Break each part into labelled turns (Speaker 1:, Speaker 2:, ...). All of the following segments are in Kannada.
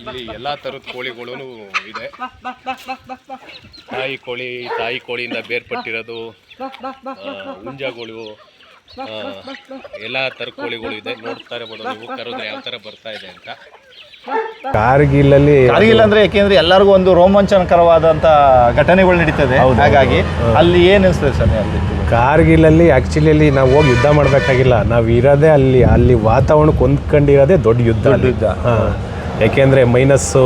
Speaker 1: ಇಲ್ಲಿ ಎಲ್ಲಾ ತರದ ಕೋಳಿಗಳು ಇದೆ ತಾಯಿ ಕೋಳಿ ತಾಯಿ ಕೋಳಿಯಿಂದ ಬೇರ್ಪಟ್ಟಿರೋದು ಹುಂಜಗಳು ಎಲ್ಲ ತರ ಕೋಳಿಗಳು ಇದೆ ನೋಡ್ತಾರೆ ಇರ್ಬೋದು ನೀವು ಕರೆದ್ರೆ ಯಾವ ತರ ಬರ್ತಾ ಇದೆ ಅಂತ
Speaker 2: ಕಾರ್ಗಿಲಲ್ಲಿ
Speaker 3: ಕಾರ್ಗಿಲ್ ಅಂದ್ರೆ ಯಾಕೆಂದ್ರೆ ಎಲ್ಲರಿಗೂ ಒಂದು ರೋಮಾಂಚನಕರವಾದಂತ ಘಟನೆಗಳು ನಡೀತದೆ ಹಾಗಾಗಿ ಅಲ್ಲಿ ಏನ್ ಅನಿಸ್ತದೆ ಸರ್ ಅಲ್ಲಿ
Speaker 2: ಕಾರ್ಗಿಲಲ್ಲಿ ಆಕ್ಚುಲಿ ಅಲ್ಲಿ ನಾವು ಹೋಗಿ ಯುದ್ಧ ಮಾಡಬೇಕಾಗಿಲ್ಲ ನಾವು ಇರೋದೇ ಅಲ್ಲಿ ಅಲ್ಲಿ ವಾತಾವರಣಕ್ಕೆ ಹೊಂದ್ಕೊಂಡಿರೋದೇ ದೊಡ್ಡ ಯುದ್ಧ
Speaker 3: ಯುದ್ಧ
Speaker 2: ಯುದ್ಧ. ಯಾಕೆಂದ್ರೆ minus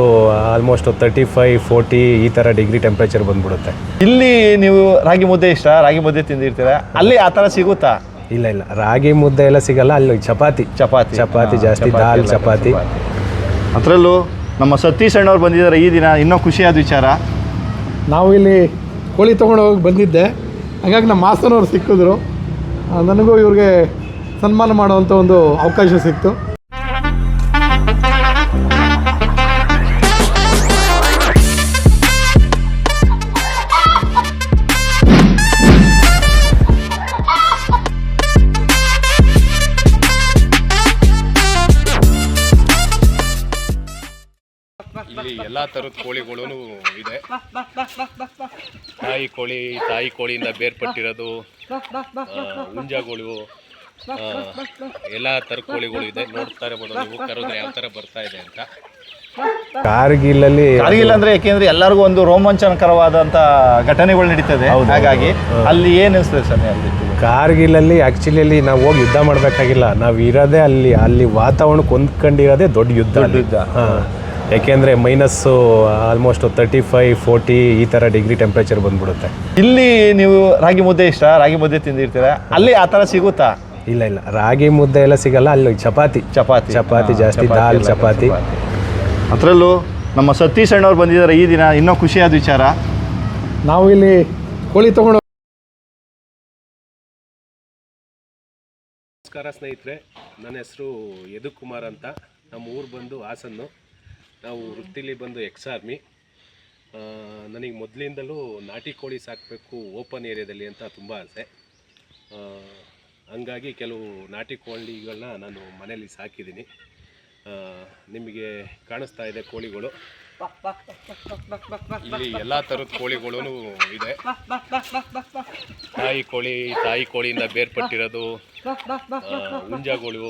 Speaker 2: almost thirty five forty ಈ ಥರ ಡಿಗ್ರಿ ಟೆಂಪ್ರೇಚರ್ ಬಂದ್ಬಿಡುತ್ತೆ.
Speaker 3: ಇಲ್ಲಿ ನೀವು ರಾಗಿ ಮುದ್ದೆ ಇಷ್ಟ? ರಾಗಿ ಮುದ್ದೆ ತಿಂದಿರ್ತೀರ? ಅಲ್ಲಿ ಆ ಥರ ಸಿಗುತ್ತಾ?
Speaker 2: ಇಲ್ಲ ಇಲ್ಲ. ರಾಗಿ ಮುದ್ದೆ ಎಲ್ಲ ಸಿಗಲ್ಲ ಅಲ್ಲಿ ಚಪಾತಿ.
Speaker 3: ಚಪಾತಿ.
Speaker 2: ಚಪಾತಿ ಜಾಸ್ತಿ ದಾಲ್ ಚಪಾತಿ.
Speaker 3: ಅದರಲ್ಲೂ ನಮ್ಮ ಸತೀಶ್ ಅಣ್ಣವ್ರು ಬಂದಿದ್ದಾರೆ ಈ ದಿನ. ಇನ್ನೂ ಖುಷಿಯಾದ ವಿಚಾರ.
Speaker 4: ನಾವು ಇಲ್ಲಿ ಕೋಳಿ ತೊಗೊಂಡು ಹೋಗಿ ಬಂದಿದ್ದೆ. ಹಾಗಾಗಿ ನಮ್ಮ ಮಾಸ್ತನವ್ರು ಸಿಕ್ಕಿದ್ರು. ನನಗೂ ಇವ್ರಿಗೆ ಸನ್ಮಾನ ಮಾಡುವಂಥ ಒಂದು ಅವಕಾಶ ಸಿಕ್ತು.
Speaker 1: ಇಲ್ಲಿ ಎಲ್ಲಾ ತರದ ಕೋಳಿಗಳು ಇದೆ ತಾಯಿ ಕೋಳಿ ತಾಯಿ ಕೋಳಿಯಿಂದ ಬೇರ್ಪಟ್ಟಿರೋದು ಹುಂಜಗಳು ಎಲ್ಲ ತರ ಕೋಳಿಗಳು ಇದೆ ನೋಡ್ತಾ ಇರ್ಬೋದು ನೀವು ಕರೆದ್ರೆ ಯಾವ ತರ ಬರ್ತಾ ಇದೆ ಅಂತ
Speaker 2: ಕಾರ್ಗಿಲಲ್ಲಿ
Speaker 3: ಕಾರ್ಗಿಲ್ ಅಂದ್ರೆ ಯಾಕೆಂದ್ರೆ ಎಲ್ಲರಿಗೂ ಒಂದು ರೋಮಾಂಚನಕರವಾದಂತ ಘಟನೆಗಳು ನಡೀತದೆ ಹಾಗಾಗಿ ಅಲ್ಲಿ ಏನ್ ಅನಿಸ್ತದೆ ಸರ್ ಅಲ್ಲಿ
Speaker 2: ಕಾರ್ಗಿಲಲ್ಲಿ ಆಕ್ಚುಲಿ ಅಲ್ಲಿ ನಾವು ಹೋಗಿ ಯುದ್ಧ ಮಾಡಬೇಕಾಗಿಲ್ಲ ನಾವು ಇರೋದೇ ಅಲ್ಲಿ ಅಲ್ಲಿ ವಾತಾವರಣಕ್ಕೆ ಹೊಂದ್ಕೊಂಡಿರೋದೇ ದೊಡ್ಡ ಯುದ್ಧ
Speaker 3: ಯುದ್ಧ
Speaker 2: ಯುದ್ಧ. ಯಾಕೆಂದ್ರೆ minus almost thirty five forty ಈ ಥರ ಡಿಗ್ರಿ ಟೆಂಪ್ರೇಚರ್ ಬಂದ್ಬಿಡುತ್ತೆ.
Speaker 3: ಇಲ್ಲಿ ನೀವು ರಾಗಿ ಮುದ್ದೆ ಇಷ್ಟ? ರಾಗಿ ಮುದ್ದೆ ತಿಂದಿರ್ತೀರ? ಅಲ್ಲಿ ಆ ಥರ ಸಿಗುತ್ತಾ?
Speaker 2: ಇಲ್ಲ ಇಲ್ಲ. ರಾಗಿ ಮುದ್ದೆ ಎಲ್ಲ ಸಿಗಲ್ಲ ಅಲ್ಲಿ ಚಪಾತಿ.
Speaker 3: ಚಪಾತಿ.
Speaker 2: ಚಪಾತಿ ಜಾಸ್ತಿ ದಾಲ್ ಚಪಾತಿ.
Speaker 3: ಅದರಲ್ಲೂ ನಮ್ಮ ಸತೀಶ್ ಅಣ್ಣವ್ರು ಬಂದಿದ್ದಾರೆ ಈ ದಿನ. ಇನ್ನೂ ಖುಷಿಯಾದ ವಿಚಾರ.
Speaker 4: ನಾವು ಇಲ್ಲಿ ಕೋಳಿ ತಗೊಂಡು
Speaker 1: ನಮಸ್ಕಾರ ಸ್ನೇಹಿತರೆ. ನನ್ನ ಹೆಸರು ಯದುಕುಮಾರ್ ಅಂತ. ನಮ್ಮ ಊರು ಬಂದು ಹಾಸನ್ನು. ನಾವು ವೃತ್ತಿಲಿ ಬಂದು ಎಕ್ಸ್ ಆರ್ಮಿ ನನಗೆ ಮೊದಲಿಂದಲೂ ನಾಟಿ ಕೋಳಿ ಸಾಕಬೇಕು ಓಪನ್ ಏರಿಯಾದಲ್ಲಿ ಅಂತ ತುಂಬ ಆಸೆ. ಹಂಗಾಗಿ ಕೆಲವು ನಾಟಿ ಕೋಳಿಗಳನ್ನ ನಾನು ಮನೆಯಲ್ಲಿ ಸಾಕಿದ್ದೀನಿ. ನಿಮಗೆ ಕಾಣಿಸ್ತಾ ಇದೆ ಕೋಳಿಗಳು? ಇಲ್ಲಿ ಎಲ್ಲ ಥರದ ಕೋಳಿಗಳು ಇದೆ. ತಾಯಿ ಕೋಳಿ, ತಾಯಿ ಕೋಳಿಯಿಂದ ಬೇರ್ಪಟ್ಟಿರೋದು ಹುಂಜಗಳು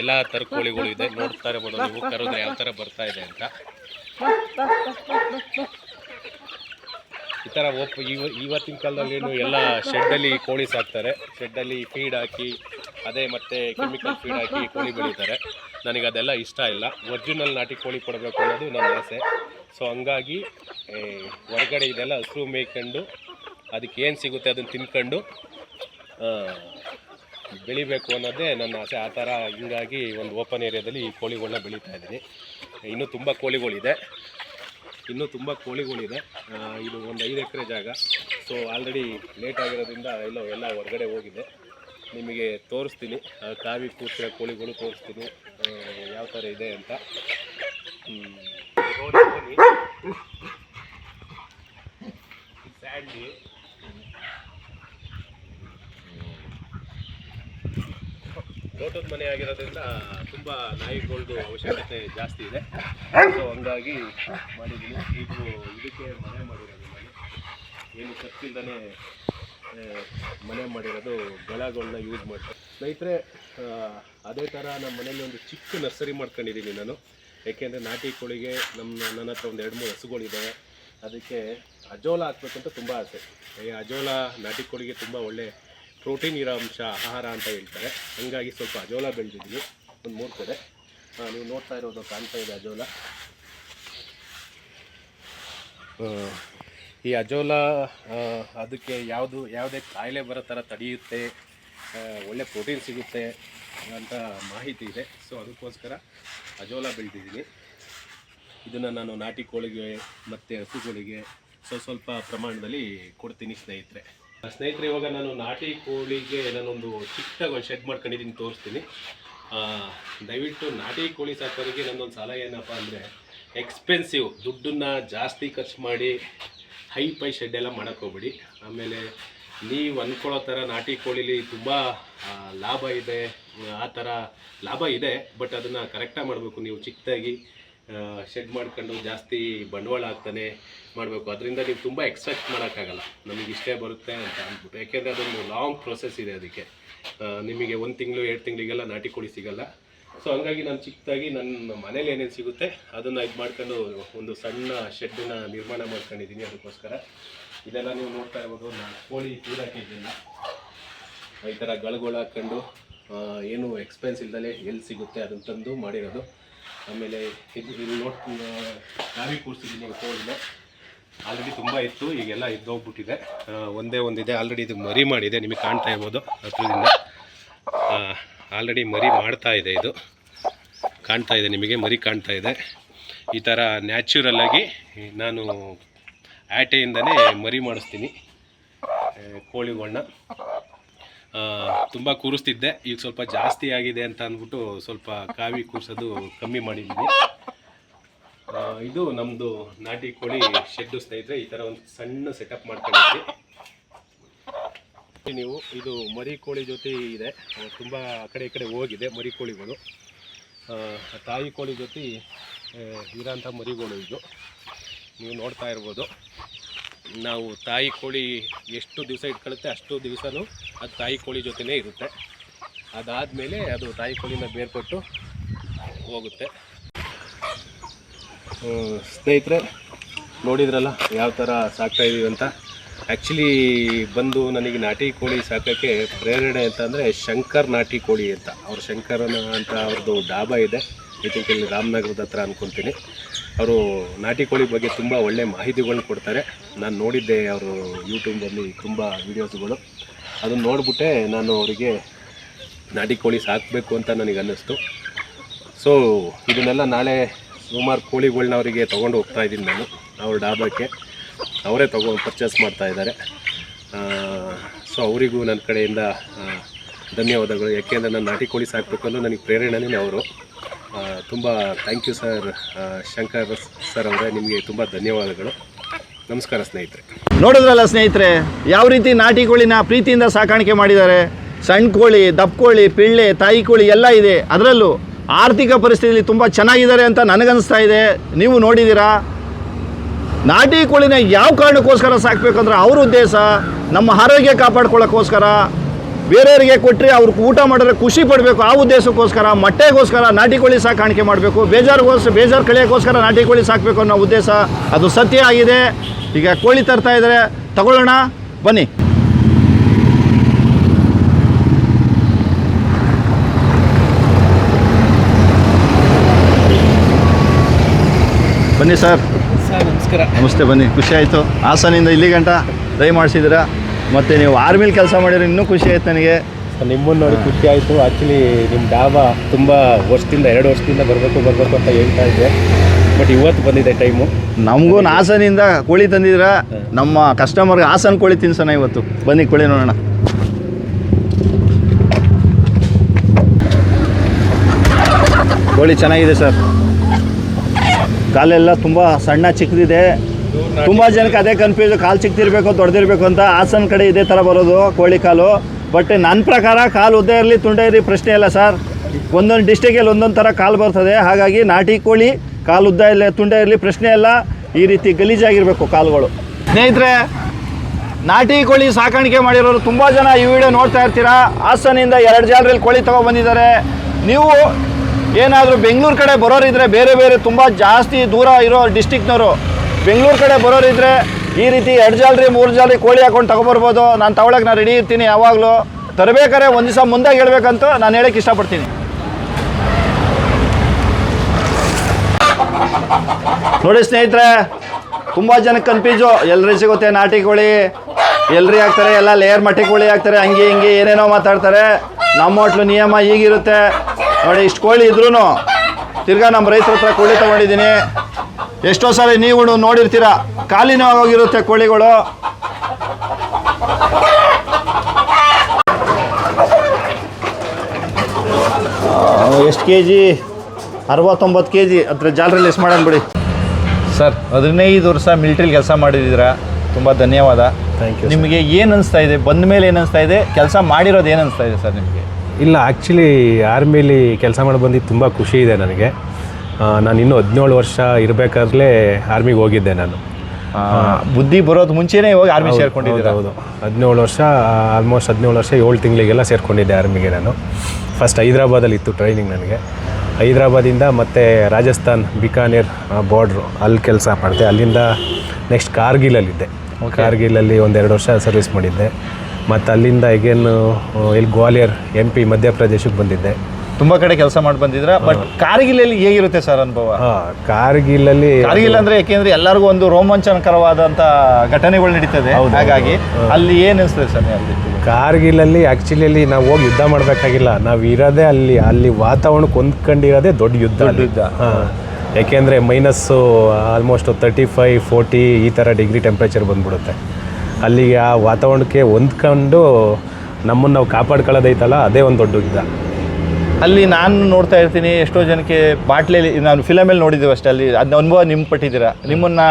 Speaker 1: ಎಲ್ಲ ಥರ ಕೋಳಿಗಳು ಇದೆ. ನೋಡ್ತಾ ಇರ್ಬೋದು, ನೀವು ಕರೆದ್ರೆ ಯಾವ ಥರ ಬರ್ತಾ ಇದೆ ಅಂತ. ಈ ಥರ ಓಪ್ ಇವ ಇವತ್ತಿನ ಕಾಲದಲ್ಲಿ ಏನು ಎಲ್ಲ ಶೆಡ್ಡಲ್ಲಿ ಕೋಳಿ ಸಾಕ್ತಾರೆ. ಶೆಡ್ಡಲ್ಲಿ ಫೀಡ್ ಹಾಕಿ, ಅದೇ ಮತ್ತೆ ಕೆಮಿಕಲ್ ಫೀಡ್ ಹಾಕಿ ಕೋಳಿ ಬೆಳೀತಾರೆ. ನನಗೆ ಅದೆಲ್ಲ ಇಷ್ಟ ಇಲ್ಲ. ಒರಿಜಿನಲ್ ನಾಟಿ ಕೋಳಿ ಕೊಡಬೇಕು ಅನ್ನೋದು ನನ್ನ ಆಸೆ. ಸೊ ಹಂಗಾಗಿ ಹೊರಗಡೆ ಇದೆಲ್ಲ ಹಸಿರು ಮೇಯ್ಕೊಂಡು, ಅದಕ್ಕೆ ಏನು ಸಿಗುತ್ತೆ ಅದನ್ನು ತಿನ್ಕೊಂಡು ಬೆಳಿಬೇಕು ಅನ್ನೋದೇ ನನ್ನ ಆಸೆ. ಆ ಥರ ಹಿಂಗಾಗಿ ಒಂದು ಓಪನ್ ಏರಿಯಾದಲ್ಲಿ ಈ ಕೋಳಿಗಳನ್ನ ಬೆಳೀತಾ ಇದ್ದೀನಿ. ಇನ್ನೂ ತುಂಬ ಕೋಳಿಗಳಿದೆ. ಇನ್ನೂ ತುಂಬ ಕೋಳಿಗಳಿದೆ. ಇದು ಒಂದು ಐದು ಎಕರೆ ಜಾಗ. ಸೊ ಆಲ್ರೆಡಿ ಲೇಟ್ ಆಗಿರೋದ್ರಿಂದ ಎಲ್ಲೋ ಎಲ್ಲ ಹೊರಗಡೆ ಹೋಗಿದೆ. ನಿಮಗೆ ತೋರಿಸ್ತೀನಿ. ಕಾವಿ ಕೂತಿರೋ ಕೋಳಿಗಳು ತೋರಿಸ್ತೀನಿ. ಯಾವ ಥರ ಇದೆ ಅಂತ ಹ್ಮ್. ನೋಡಿ, ನೋಡಿ. ಸ್ಯಾಂಡಿ ತೋಟದ ಮನೆ ಆಗಿರೋದ್ರಿಂದ ತುಂಬ ನಾಯಿಗಳದ್ದು ಅವಶ್ಯಕತೆ ಜಾಸ್ತಿ ಇದೆ. ಸೊ ಹಂಗಾಗಿ ಮಾಡಿದ್ದೀನಿ. ಇದು ಇದಕ್ಕೆ ಮನೆ ಮಾಡಿರೋದು ಏನು ಖರ್ಚಿಲ್ದೇ ಮನೆ ಮಾಡಿರೋದು ಗಳಗಳನ್ನ ಯೂಸ್ ಮಾಡ್ತಾರೆ. ಸ್ನೇಹಿತರೆ ಅದೇ ಥರ ನಮ್ಮ ಮನೇಲಿ ಒಂದು ಚಿಕ್ಕ ನರ್ಸರಿ ಮಾಡ್ಕೊಂಡಿದ್ದೀನಿ ನಾನು. ಯಾಕೆಂದರೆ ನಾಟಿ ಕೋಳಿಗೆ ನಮ್ಮ, ನನ್ನ ಹತ್ರ ಒಂದು ಎರಡು ಮೂರು ಹಸುಗಳಿದ್ದಾವೆ ಅದಕ್ಕೆ ಅಜೋಲ ಹಾಕ್ಬೇಕಂತ ತುಂಬ ಆಸೆ. ಈ ಅಜೋಲ ನಾಟಿ ಕೋಳಿಗೆ ತುಂಬ ಒಳ್ಳೆ ಪ್ರೋಟೀನ್ ಇರೋ ಅಂಶ ಆಹಾರ ಅಂತ ಹೇಳ್ತಾರೆ. ಹಂಗಾಗಿ ಸ್ವಲ್ಪ ಅಜೋಲ ಬೆಳೆದಿದ್ದೀನಿ. ಒಂದು ಮೂರು ಕಡೆ. ನೀವು ನೋಡ್ತಾ ಇರೋದು ಕಾಣ್ತಾ ಇದೆ ಅಜೋಲ. ಈ ಅಜೋಲ ಅದಕ್ಕೆ ಯಾವುದು, ಯಾವುದೇ ಕಾಯಿಲೆ ಬರೋ ಥರ ತಡೆಯುತ್ತೆ ಒಳ್ಳೆ ಪ್ರೋಟೀನ್ ಸಿಗುತ್ತೆ ಅಂತ ಮಾಹಿತಿ ಇದೆ. ಸೊ ಅದಕ್ಕೋಸ್ಕರ ಅಜೋಲ ಬೆಳೆದಿದ್ದೀನಿ. ಇದನ್ನು ನಾನು ನಾಟಿ ಕೋಳಿಗೆ ಮತ್ತು ಹಸುಗಳಿಗೆ ಸ್ವಲ್ಪ ಪ್ರಮಾಣದಲ್ಲಿ ಕೊಡ್ತೀನಿ ಸ್ನೇಹಿತರೆ. ಸ್ನೇಹಿತರೆ, ಇವಾಗ ನಾನು ನಾಟಿ ಕೋಳಿಗೆ ನಾನೊಂದು ಚಿಕ್ಕದಾಗಿ ಒಂದು ಶೆಡ್ ಮಾಡ್ಕೊಂಡಿದ್ದೀನಿ, ತೋರಿಸ್ತೀನಿ. ದಯವಿಟ್ಟು ನಾಟಿ ಕೋಳಿ ಸಾಕೋರಿಗೆ ನನ್ನೊಂದು ಸಲಹೆ ಏನಪ್ಪ ಅಂದರೆ ಎಕ್ಸ್ಪೆನ್ಸಿವ್ ದುಡ್ಡನ್ನು ಜಾಸ್ತಿ ಖರ್ಚು ಮಾಡಿ ಹೈ ಪೈ ಶೆಡ್ ಎಲ್ಲ ಮಾಡೋಕ್ಕೆ ಹೋಗ್ಬೇಡಿ. ಆಮೇಲೆ ನೀವು ಅಂದ್ಕೊಳ್ಳೋ ಥರ ನಾಟಿ ಕೋಳಿಲಿ ತುಂಬ ಲಾಭ ಇದೆ. ಆ ಥರ ಲಾಭ ಇದೆ ಬಟ್ ಅದನ್ನು ಕರೆಕ್ಟಾಗಿ ಮಾಡಬೇಕು. ನೀವು ಚಿಕ್ಕದಾಗಿ ಶೆಡ್ ಮಾಡ್ಕೊಂಡು ಜಾಸ್ತಿ ಬಂಡವಾಳ ಹಾಕ್ತಾನೆ ಮಾಡಬೇಕು. ಅದರಿಂದ ನೀವು ತುಂಬ ಎಕ್ಸ್ಪೆಕ್ಟ್ ಮಾಡೋಕ್ಕಾಗಲ್ಲ. ನಮಗೆ ಇಷ್ಟೇ ಬರುತ್ತೆ ಅಂತ ಅಂದ್ಬಿಟ್ಟು. ಯಾಕೆಂದರೆ ಅದೊಂದು ಲಾಂಗ್ ಪ್ರೊಸೆಸ್ ಇದೆ ಅದಕ್ಕೆ. ನಿಮಗೆ ಒಂದು ತಿಂಗಳು, ಎರಡು ತಿಂಗಳಿಗೆಲ್ಲ ನಾಟಿ ಕೋಳಿ ಸಿಗಲ್ಲ. ಸೊ ಹಂಗಾಗಿ ನಾನು ಚಿಕ್ಕದಾಗಿ ನನ್ನ ಮನೇಲಿ ಏನೇನು ಸಿಗುತ್ತೆ, ಅದನ್ನು ಇದು ಮಾಡ್ಕೊಂಡು ಒಂದು ಸಣ್ಣ ಶೆಡ್ಡನ್ನ ನಿರ್ಮಾಣ ಮಾಡ್ಕೊಂಡಿದ್ದೀನಿ ಅದಕ್ಕೋಸ್ಕರ. ಇದೆಲ್ಲ ನೀವು ನೋಡ್ತಾ ಇರ್ಬೋದು. ನಾನು ಕೋಳಿ ಹಾಕಿದ್ದಿಲ್ಲ ಈ ಥರ ಗಳಗಳು ಹಾಕ್ಕೊಂಡು ಏನು ಎಕ್ಸ್ಪೆನ್ಸ್ ಇಲ್ದಲೇ ಎಲ್ಲಿ ಸಿಗುತ್ತೆ ಅದನ್ನು ತಂದು ಮಾಡಿರೋದು. ಆಮೇಲೆ ಇದು ಇದು ಕಾವಿ ನಾವಿ ಕೂರಿಸಿದ್ದೀನಿ ಕೋಳಿನ. ಆಲ್ರೆಡಿ ತುಂಬ ಇತ್ತು, ಈಗೆಲ್ಲ ಇದ್ದೋಗ್ಬಿಟ್ಟಿದೆ. ಒಂದೇ ಒಂದಿದೆ ಆಲ್ರೆಡಿ ಇದು ಮರಿ ಮಾಡಿದೆ, ನಿಮಗೆ ಕಾಣ್ತಾ ಇರ್ಬೋದು ಹತ್ರದಿಂದ. ಆಲ್ರೆಡಿ ಮರಿ ಮಾಡ್ತಾ ಇದೆ ಇದು. ಕಾಣ್ತಾ ಇದೆ, ನಿಮಗೆ ಮರಿ ಕಾಣ್ತಾ ಇದೆ. ಈ ಥರ ನ್ಯಾಚುರಲ್ ಆಗಿ ನಾನು ಆಟೆಯಿಂದನೇ ಮರಿ ಮಾಡಿಸ್ತೀನಿ ಕೋಳಿಗಳನ್ನ ಕೋಳಿಗಳ್ನ. ತುಂಬ ಕೂರಿಸ್ತಿದ್ದೆ, ಈಗ ಸ್ವಲ್ಪ ಜಾಸ್ತಿ ಆಗಿದೆ ಅಂತ ಅಂದ್ಬಿಟ್ಟು ಸ್ವಲ್ಪ ಕಾವಿ ಕೂರಿಸೋದು ಕಮ್ಮಿ ಮಾಡಿದ್ದೀನಿ. ಇದು ನಮ್ಮದು ನಾಟಿ ಕೋಳಿ ಶೆಡ್ ಸ್ನೇಹಿತರೆ, ಈ ಥರ ಒಂದು ಸಣ್ಣ ಸೆಟಪ್ ಮಾಡ್ಕೊಂಡಿದ್ವಿ. ನೀವು, ಇದು ಮರಿ ಕೋಳಿ ಜೊತೆ ಇದೆ. ತುಂಬಾ ಆ ಕಡೆ ಈ ಕಡೆ ಹೋಗಿದೆ ಮರಿ ಕೋಳಿಗಳು. ತಾಯಿ ಕೋಳಿ ಜೊತೆ ಇರೋಂಥ ಮರಿಗಳು ಇದು. ನೀವು ನೋಡ್ತಾ ಇರ್ಬೋದು. ನಾವು ತಾಯಿ ಕೋಳಿ ಎಷ್ಟು ದಿವಸ ಇಟ್ಕೊಳ್ಳುತ್ತೆ ಅಷ್ಟು ದಿವಸನೂ ಅದು ತಾಯಿ ಕೋಳಿ ಜೊತೆನೇ ಇರುತ್ತೆ. ಅದಾದಮೇಲೆ ಅದು ತಾಯಿ ಕೋಳಿನ ಬೇರ್ಪಟ್ಟು ಹೋಗುತ್ತೆ. ಸ್ನೇಹಿತರೆ, ನೋಡಿದ್ರಲ್ಲ ಯಾವ ಥರ ಸಾಕ್ತಾ ಇದೀವಿ ಅಂತ? ಆ್ಯಕ್ಚುಲಿ ಬಂದು ನನಗೆ ನಾಟಿ ಕೋಳಿ ಸಾಕೋಕ್ಕೆ ಪ್ರೇರಣೆ ಅಂತಂದರೆ ಶಂಕರ್ ನಾಟಿ ಕೋಳಿ ಅಂತ. ಅವ್ರು ಶಂಕರನ ಅಂತ ಅವ್ರದ್ದು ಡಾಬಾ ಇದೆ. ಐ ತಿಂಕ್ ಇಲ್ಲಿ ರಾಮನಗರದ ಹತ್ರ ಅಂದ್ಕೊತೀನಿ ಅವರು ನಾಟಿ ಕೋಳಿ ಬಗ್ಗೆ ತುಂಬ ಒಳ್ಳೆ ಮಾಹಿತಿಗಳನ್ನ ಕೊಡ್ತಾರೆ. ನಾನು ನೋಡಿದ್ದೆ ಅವರು ಯೂಟ್ಯೂಬಲ್ಲಿ ತುಂಬ ವೀಡಿಯೋಸ್ಗಳು ಅದನ್ನು ನೋಡಿಬಿಟ್ಟೆ ನಾನು ಅವರಿಗೆ ನಾಟಿ ಕೋಳಿ ಸಾಕಬೇಕು ಅಂತ ನನಗೆ ಅನ್ನಿಸ್ತು. ಸೊ ಇದನ್ನೆಲ್ಲ ನಾಳೆ ಸುಮಾರು ಕೋಳಿಗಳನ್ನ ಅವರಿಗೆ ತೊಗೊಂಡು ಹೋಗ್ತಾ ಇದ್ದೀನಿ ನಾನು. ಅವ್ರ ಡಾಬಾಕ್ಕೆ. ಅವರೇ ತಗೊ ಪರ್ಚೇಸ್ ಮಾಡ್ತಾ ಇದ್ದಾರೆ. ಸೊ ಅವರಿಗೂ ನನ್ನ ಕಡೆಯಿಂದ ಧನ್ಯವಾದಗಳು. ಯಾಕೆಂದರೆ ನಾನು ನಾಟಿ ಕೋಳಿ ಸಾಕಬೇಕು ಅನ್ನೋ ನನಗೆ ಪ್ರೇರಣೆನೇ ಅವರು. ತುಂಬ thank you sir Shankar sir ಅವರೇ, ನಿಮಗೆ ತುಂಬ ಧನ್ಯವಾದಗಳು. ನಮಸ್ಕಾರ ಸ್ನೇಹಿತರೆ.
Speaker 3: ನೋಡಿದ್ರಲ್ಲ ಸ್ನೇಹಿತರೆ, ಯಾವ ರೀತಿ ನಾಟಿ ಕೋಳಿನ ಪ್ರೀತಿಯಿಂದ ಸಾಕಾಣಿಕೆ ಮಾಡಿದ್ದಾರೆ? ಸಣ್ಣ ಕೋಳಿ, ದಪ್ಪ ಕೋಳಿ, ಪಿಳ್ಳೆ, ತಾಯಿ ಕೋಳಿ ಎಲ್ಲ ಇದೆ. ಅದರಲ್ಲೂ ಆರ್ಥಿಕ ಪರಿಸ್ಥಿತಿಯಲ್ಲಿ ತುಂಬ ಚೆನ್ನಾಗಿದ್ದಾರೆ ಅಂತ ನನಗನ್ನಿಸ್ತಾ ಇದೆ. ನೀವು ನೋಡಿದ್ದೀರಾ? ನಾಟಿ ಕೋಳಿನ ಯಾವ ಕಾರಣಕ್ಕೋಸ್ಕರ ಸಾಕಬೇಕಂದ್ರೆ ಅವ್ರ ಉದ್ದೇಶ ನಮ್ಮ ಆರೋಗ್ಯ ಕಾಪಾಡ್ಕೊಳ್ಳೋಕ್ಕೋಸ್ಕರ. ಬೇರೆಯವರಿಗೆ ಕೊಟ್ಟರೆ ಅವ್ರು ಊಟ ಮಾಡಿದ್ರೆ ಖುಷಿ ಪಡಬೇಕು, ಆ ಉದ್ದೇಶಕ್ಕೋಸ್ಕರ, ಮೊಟ್ಟೆಗೋಸ್ಕರ ನಾಟಿ ಕೋಳಿ ಸಾಕಾಣಿಕೆ ಮಾಡಬೇಕು, ಬೇಜಾರಿಗೋಸ್, ಬೇಜಾರು ಕಳೆಯೋಕ್ಕೋಸ್ಕರ ನಾಟಿ ಕೋಳಿ ಸಾಕಬೇಕು ಅನ್ನೋ ಉದ್ದೇಶ ಅದು ಸತ್ಯ ಆಗಿದೆ. ಈಗ ಕೋಳಿ ತರ್ತಾ ಇದ್ದಾರೆ ತಗೊಳ್ಳೋಣ, ಬನ್ನಿ. ಬನ್ನಿ ಸರ್.
Speaker 1: ಸರ್ ನಮಸ್ಕಾರ.
Speaker 3: ನಮಸ್ತೆ ಬನ್ನಿ. ಖುಷಿ ಆಯಿತು. ಹಾಸನಿಂದ ಇಲ್ಲಿ ಗಂಟ ದಯ ಮಾಡಿಸಿದ್ದೀರಾ? ಮತ್ತು ನೀವು ಆರ್ಮಿಲಿ ಕೆಲಸ ಮಾಡಿದ್ರೆ ಇನ್ನೂ ಖುಷಿ ಆಯ್ತು ನನಗೆ.
Speaker 2: ನಿಮ್ಮನ್ನು ನೋಡಿ ಖುಷಿ ಆಯಿತು. ಆ್ಯಕ್ಚುಲಿ ನಿಮ್ಮ ಡಾಬಾ ತುಂಬ ವರ್ಷದಿಂದ ಎರಡು ವರ್ಷದಿಂದ ಬರಬೇಕು ಬರಬೇಕು ಅಂತ ಹೇಳ್ತಾ ಇದ್ದೆ. ಬಟ್ ಇವತ್ತು ಬಂದಿದೆ ಟೈಮು
Speaker 3: ನಮಗೂ ಹಾಸನಿಂದ ಕೋಳಿ ತಂದಿದ್ರ ನಮ್ಮ ಕಸ್ಟಮರ್ಗೆ ಹಾಸನ ಕೋಳಿ ತಿನ್ಸೋಣ ಇವತ್ತು. ಬನ್ನಿ ಕೋಳಿ ನೋಡೋಣ. ಕೋಳಿ ಚೆನ್ನಾಗಿದೆ ಸರ್. ಕಾಲೆಲ್ಲ ತುಂಬ ಸಣ್ಣ ಚಿಕ್ಕದಿದೆ. ತುಂಬ ಜನಕ್ಕೆ ಅದೇ ಕನ್ಫ್ಯೂಸ್ ಕಾಲು ಚಿಕ್ಕದಿರಬೇಕು ದೊಡ್ಡದಿರಬೇಕು ಅಂತ ಹಾಸನ ಕಡೆ ಇದೇ ಥರ ಬರೋದು, ಕೋಳಿ ಕಾಲು. ಬಟ್ ನನ್ನ ಪ್ರಕಾರ ಕಾಲು ಉದ್ದ ಇರಲಿ, ತುಂಡೆ ಇರಲಿ ಪ್ರಶ್ನೆ ಇಲ್ಲ ಸರ್ ಒಂದೊಂದು ಡಿಸ್ಟಿಕಲ್ಲಿ ಒಂದೊಂದು ಥರ ಕಾಲು ಬರ್ತದೆ. ಹಾಗಾಗಿ ನಾಟಿ ಕೋಳಿ, ಕಾಲು ಉದ್ದ ಇಲ್ಲ ತುಂಡ ಇರಲಿ ಪ್ರಶ್ನೆ ಇಲ್ಲ. ಈ ರೀತಿ ಗಲೀಜಾಗಿರಬೇಕು ಕಾಲುಗಳು. ಸ್ನೇಹಿತರೆ, ನಾಟಿ ಕೋಳಿ ಸಾಕಾಣಿಕೆ ಮಾಡಿರೋರು ತುಂಬ ಜನ ಈ ವಿಡಿಯೋ ನೋಡ್ತಾ ಇರ್ತೀರಾ? ಹಾಸನಿಂದ ಎರಡು ಜಾಲರಲ್ಲಿ ಕೋಳಿ ತೊಗೊಬಂದಿದ್ದಾರೆ ನೀವು ಏನಾದರೂ ಬೆಂಗಳೂರು ಕಡೆ ಬರೋರಿದ್ರೆ ಬೇರೆ ಬೇರೆ ತುಂಬ ಜಾಸ್ತಿ ದೂರ ಇರೋ ಡಿಸ್ಟಿಕ್ನವರು ಬೆಂಗಳೂರು ಕಡೆ ಬರೋರಿದ್ರೆ ಈ ರೀತಿ ಎರಡು ಜಾಲ್ರಿ, ಮೂರು ಜಾಲ್ರಿ ಕೋಳಿ ಹಾಕೊಂಡು ತಗೊಬರ್ಬೋದು. ನಾನು ತಗೊಳಕ್ಕೆ ನಾನು ರೆಡಿ ಇರ್ತೀನಿ ಯಾವಾಗಲೂ. ತರಬೇಕಾದ್ರೆ ಒಂದು ದಿವಸ ಮುಂದೆ ಹೇಳ್ಬೇಕಂತ ನಾನು ಹೇಳಕ್ಕೆ ಇಷ್ಟಪಡ್ತೀನಿ. ನೋಡಿ ಸ್ನೇಹಿತರೆ, ತುಂಬ ಜನಕ್ಕೆ ಕನ್ಫ್ಯೂಸು ಎಲ್ರಿ ಸಿಗುತ್ತೆ ನಾಟಿ ಕೋಳಿ. ಎಲ್ರಿ ಹಾಕ್ತಾರೆ, ಎಲ್ಲ ಲೇಯರ್ ಮಟ್ಟಿ ಕೋಳಿ ಹಾಕ್ತಾರೆ, ಹಂಗೆ ಹಿಂಗೆ ಏನೇನೋ ಮಾತಾಡ್ತಾರೆ. ನಮ್ಮ ಹೋಟ್ಲು ನಿಯಮ ಈಗಿರುತ್ತೆ ನೋಡಿ ಇಷ್ಟು ಕೋಳಿ ಇದ್ರೂ ತಿರ್ಗಾ ನಮ್ಮ ರೈತರ ಹತ್ರ ಕೋಳಿ ತೊಗೊಂಡಿದ್ದೀನಿ. ಎಷ್ಟೋ ಸಲ ನೀವು ನೋಡಿರ್ತೀರ ಕಾಲಿನ ಹೋಗಿರುತ್ತೆ ಕೋಳಿಗಳು. ಎಷ್ಟು ಕೆ ಜಿ ಅರವತ್ತೊಂಬತ್ತು ಕೆ ಜಿ ಅದ್ರ ಜಾಲರಲ್ಲಿ ಎಷ್ಟು ಮಾಡೋಣ ಬಿಡಿ. ಸರ್ ಹದಿನೈದು ವರ್ಷ ಮಿಲಿಟ್ರಿಲಿ ಕೆಲಸ ಮಾಡಿದ್ದೀರಾ ತುಂಬ ಧನ್ಯವಾದ.
Speaker 2: ಥ್ಯಾಂಕ್ ಯು
Speaker 3: ನಿಮಗೆ ಏನು ಅನಿಸ್ತಾ ಇದೆ? ಬಂದ ಮೇಲೆ ಏನು ಅನಿಸ್ತಾ ಇದೆ? ಕೆಲಸ ಮಾಡಿರೋದು ಏನು ಅನಿಸ್ತಾ ಇದೆ ಸರ್ ನಿಮಗೆ?
Speaker 1: ಇಲ್ಲ ಆ್ಯಕ್ಚುಲಿ ಆರ್ಮಿಲಿ ಕೆಲಸ ಮಾಡಿ ಬಂದಿದ್ದು ತುಂಬ ಖುಷಿ ಇದೆ ನನಗೆ. ನಾನು ಇನ್ನೂ ಹದಿನೇಳು ವರ್ಷ ಇರಬೇಕಾದ್ಲೇ ಆರ್ಮಿಗೆ ಹೋಗಿದ್ದೆ ನಾನು.
Speaker 3: ಬುದ್ಧಿ ಬರೋದು ಮುಂಚೆನೇ ಇವಾಗ ಆರ್ಮಿ ಸೇರ್ಕೊಂಡಿದ್ದೆ
Speaker 1: ಹೌದು ಹದಿನೇಳು ವರ್ಷ ಆಲ್ಮೋಸ್ಟ್ ಹದಿನೇಳು ವರ್ಷ ಏಳು ತಿಂಗಳಿಗೆಲ್ಲ ಸೇರಿಕೊಂಡಿದ್ದೆ ಆರ್ಮಿಗೆ ನಾನು. ಫಸ್ಟ್ ಹೈದ್ರಾಬಾದಲ್ಲಿ ಇತ್ತು ಟ್ರೈನಿಂಗ್ ನನಗೆ. ಹೈದ್ರಾಬಾದಿಂದ ಮತ್ತು ರಾಜಸ್ಥಾನ್ ಬಿಕಾನೇರ್ ಬಾರ್ಡ್ರು ಅಲ್ಲಿ ಕೆಲಸ ಮಾಡಿದೆ. ಅಲ್ಲಿಂದ ನೆಕ್ಸ್ಟ್ ಕಾರ್ಗಿಲಲ್ಲಿದ್ದೆ. ಕಾರ್ಗಿಲಲ್ಲಿ ಒಂದೆರಡು ವರ್ಷ ಸರ್ವಿಸ್ ಮಾಡಿದ್ದೆ. ಮತ್ತು ಅಲ್ಲಿಂದ ಎಗೇನು ಇಲ್ಲಿ ಗ್ವಾಲಿಯರ್ ಎಂ ಪಿ ಮಧ್ಯಪ್ರದೇಶಕ್ಕೆ ಬಂದಿದ್ದೆ.
Speaker 3: ತುಂಬಾ ಕಡೆ ಕೆಲಸ ಮಾಡಿ ಬಂದಿದ್ರ ಬಟ್ ಕಾರ್ಗಿಲಲ್ಲಿ ಹೇಗಿರುತ್ತೆ ಸರ್ ಅನುಭವ?
Speaker 1: ಹಾಂ ಕಾರ್ಗಿಲಲ್ಲಿ
Speaker 3: ಕಾರ್ಗಿಲ್ ಅಂದ್ರೆ ಯಾಕೆಂದ್ರೆ ಎಲ್ಲರಿಗೂ ಒಂದು ರೋಮಾಂಚನಕರವಾದಂತ ಘಟನೆಗಳು ನಡೀತದೆ. ಹಾಗಾಗಿ ಅಲ್ಲಿ ಏನು ಅನಿಸ್ತದೆ ಸರ್ ಅಲ್ಲಿ?
Speaker 1: ಕಾರ್ಗಿಲಲ್ಲಿ ಆ್ಯಕ್ಚುಲಿ ಅಲ್ಲಿ ನಾವು ಹೋಗಿ ಯುದ್ಧ ಮಾಡಬೇಕಾಗಿಲ್ಲ. ನಾವು ಇರೋದೇ ಅಲ್ಲಿ ಅಲ್ಲಿ ವಾತಾವರಣಕ್ಕೆ ಹೊಂದ್ಕೊಂಡಿರೋದೇ ದೊಡ್ಡ ಯುದ್ಧ.
Speaker 3: ಯುದ್ಧ.
Speaker 1: ಹಾ. ಯಾಕೆಂದರೆ minus almost thirty five forty ಈ ಥರ ಡಿಗ್ರಿ ಟೆಂಪ್ರೇಚರ್ ಬಂದ್ಬಿಡುತ್ತೆ. ಅಲ್ಲಿಗೆ ಆ ವಾತಾವರಣಕ್ಕೆ ಹೊಂದ್ಕೊಂಡು ನಮ್ಮನ್ನು ನಾವು ಕಾಪಾಡ್ಕೊಳ್ಳೋದೈತಲ್ಲ ಅದೇ ಒಂದು ದೊಡ್ಡ ಯುದ್ಧ
Speaker 3: ಅಲ್ಲಿ ನಾನು ನೋಡ್ತಾ ಇರ್ತೀನಿ ಎಷ್ಟೋ ಜನಕ್ಕೆ ಬಾಟ್ಲಲ್ಲಿ ನಾನು ಫಿಲಮಲ್ಲಿ ನೋಡಿದ್ದೀವಿ ಅಷ್ಟೇ ಅಲ್ಲಿ ಅದನ್ನ ಅನುಭವ ನಿಮ್ಮ ಪಟ್ಟಿದ್ದೀರಾ? ನಿಮ್ಮನ್ನು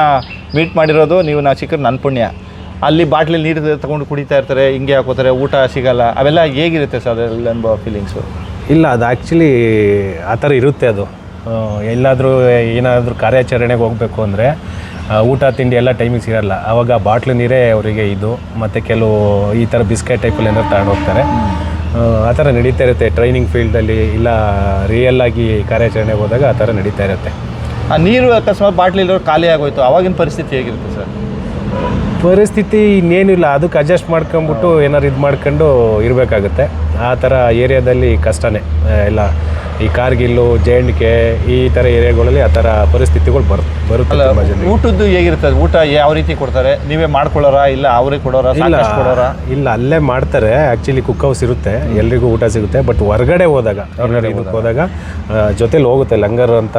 Speaker 3: ಮೀಟ್ ಮಾಡಿರೋದು ನೀವು ನಾ ಚಿಕ್ಕ ನನ್ನ ಪುಣ್ಯ. ಅಲ್ಲಿ ಬಾಟ್ಲಲ್ಲಿ ನೀರು ತಗೊಂಡು ಕುಡಿತಾ ಇರ್ತಾರೆ ಹಿಂಗೆ ಹಾಕೋತಾರೆ ಊಟ ಸಿಗಲ್ಲ ಅವೆಲ್ಲ ಹೇಗಿರುತ್ತೆ ಸರ್ ಅದೆಲ್ಲ ಅನುಭವ ಫೀಲಿಂಗ್ಸು
Speaker 1: ಇಲ್ಲ ಅದು ಆ್ಯಕ್ಚುಲಿ ಆ ಥರ ಇರುತ್ತೆ ಅದು. ಎಲ್ಲಾದರೂ ಏನಾದರೂ ಕಾರ್ಯಾಚರಣೆಗೆ ಹೋಗಬೇಕು ಅಂದರೆ ಊಟ ತಿಂಡಿ ಎಲ್ಲ ಟೈಮಿಗೆ ಸಿಗಲ್ಲ ಆವಾಗ ಬಾಟ್ಲು ನೀರೇ ಅವರಿಗೆ ಇದು ಮತ್ತು ಕೆಲವು ಈ ಥರ ಬಿಸ್ಕೆಟ್ ಟೈಪಲ್ಲಿ ಏನಾದ್ರು ತಗೊಂಡು ಹೋಗ್ತಾರೆ. ಆ, ಥರ ನಡೀತಾ ಇರುತ್ತೆ ಟ್ರೈನಿಂಗ್ ಫೀಲ್ಡಲ್ಲಿ ಇಲ್ಲ ರಿಯಲ್ ಆಗಿ ಕಾರ್ಯಾಚರಣೆಗೆ ಹೋದಾಗ ಆ ಥರ ನಡೀತಾ ಇರುತ್ತೆ.
Speaker 3: ಆ ನೀರು ಅಕಸ್ಮಾತ್ ಬಾಟ್ಲಿ ಖಾಲಿ ಆಗೋಯ್ತು. ಆವಾಗಿನ ಪರಿಸ್ಥಿತಿ ಹೇಗಿರುತ್ತೆ ಸರ್?
Speaker 1: ಪರಿಸ್ಥಿತಿ ಇನ್ನೇನಿಲ್ಲ. ಅದಕ್ಕೆ ಅಡ್ಜಸ್ಟ್ ಮಾಡ್ಕೊಂಬಿಟ್ಟು ಏನಾರು ಇದು ಮಾಡ್ಕೊಂಡು ಇರಬೇಕಾಗುತ್ತೆ. ಆ ಥರ ಏರಿಯಾದಲ್ಲಿ ಕಷ್ಟನೇ ಎಲ್ಲ. ಈ ಕಾರ್ಗಿಲ್ಲು ಜೆ ಕೆ ಈ ಥರ ಏರಿಯಾಗಳಲ್ಲಿ ಆ ಥರ ಪರಿಸ್ಥಿತಿಗಳು ಬರ್ ಬರುತ್ತೆ
Speaker 3: ಅಲ್ಲ ಊಟದ್ದು ಹೇಗಿರ್ತದೆ? ಊಟ ಯಾವ ರೀತಿ ಕೊಡ್ತಾರೆ? ನೀವೇ ಮಾಡ್ಕೊಳ್ಳೋರಾ ಇಲ್ಲ ಅವರೇ ಕೊಡೋರಾ?
Speaker 1: ಇಲ್ಲ
Speaker 3: ಕೊಡೋರಾ?
Speaker 1: ಇಲ್ಲ ಅಲ್ಲೇ ಮಾಡ್ತಾರೆ. ಆ್ಯಕ್ಚುಲಿ ಕುಕ್ ಹೌಸ್ ಇರುತ್ತೆ. ಎಲ್ರಿಗೂ ಊಟ ಸಿಗುತ್ತೆ. ಬಟ್ ಹೊರಗಡೆ ಹೋದಾಗ ಇದಕ್ಕೆ ಹೋದಾಗ ಜೊತೆಲಿ ಹೋಗುತ್ತೆ. ಲಂಗರ್ ಅಂತ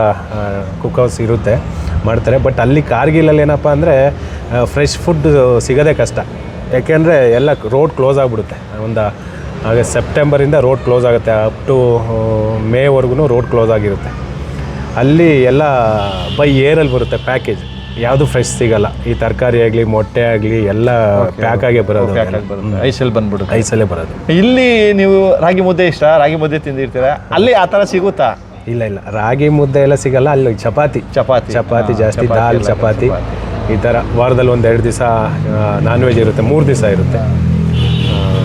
Speaker 1: ಕುಕ್ ಹೌಸ್ ಇರುತ್ತೆ ಮಾಡ್ತಾರೆ. ಬಟ್ ಅಲ್ಲಿ ಕಾರ್ಗಿಲಲ್ಲಿ ಏನಪ್ಪ ಅಂದರೆ ಫ್ರೆಶ್ ಫುಡ್ ಸಿಗೋದೇ ಕಷ್ಟ. ಯಾಕೆಂದರೆ ಎಲ್ಲ ರೋಡ್ ಕ್ಲೋಸ್ ಆಗಿಬಿಡುತ್ತೆ. ಒಂದು ಹಾಗೆ ಸೆಪ್ಟೆಂಬರಿಂದ ರೋಡ್ ಕ್ಲೋಸ್ ಆಗುತ್ತೆ ಅಪ್ ಟು ಮೇವರೆಗೂ ರೋಡ್ ಕ್ಲೋಸ್ ಆಗಿರುತ್ತೆ. ಅಲ್ಲಿ ಎಲ್ಲ ಬೈ ಏರಲ್ಲಿ ಬರುತ್ತೆ ಪ್ಯಾಕೇಜ್. ಯಾವುದು ಫ್ರೆಶ್ ಸಿಗಲ್ಲ. ಈ ತರಕಾರಿ ಆಗಲಿ ಮೊಟ್ಟೆ ಆಗಲಿ ಎಲ್ಲ ಪ್ಯಾಕ್ ಆಗೇ ಬರೋದು
Speaker 3: ಐಸಲ್ಲಿ ಬಂದ್ಬಿಡುತ್ತೆ.
Speaker 1: ಐಸಲ್ಲೇ ಬರೋದು.
Speaker 3: ಇಲ್ಲಿ ನೀವು ರಾಗಿ ಮುದ್ದೆ ಇಷ್ಟ? ರಾಗಿ ಮುದ್ದೆ ತಿಂದಿರ್ತೀರಾ? ಅಲ್ಲಿ ಆ ಥರ ಸಿಗುತ್ತಾ?
Speaker 1: ಇಲ್ಲ ಇಲ್ಲ. ರಾಗಿ ಮುದ್ದೆ ಎಲ್ಲ ಸಿಗಲ್ಲ. ಅಲ್ಲಿ ಚಪಾತಿ.
Speaker 3: ಚಪಾತಿ.
Speaker 1: ಚಪಾತಿ ಜಾಸ್ತಿ ದಾಲ್ ಚಪಾತಿ. ಈ ಥರ ವಾರದಲ್ಲಿ ಒಂದು ಎರಡು ದಿವಸ ನಾನ್ ವೆಜ್ ಇರುತ್ತೆ. ಮೂರು ದಿವಸ ಇರುತ್ತೆ.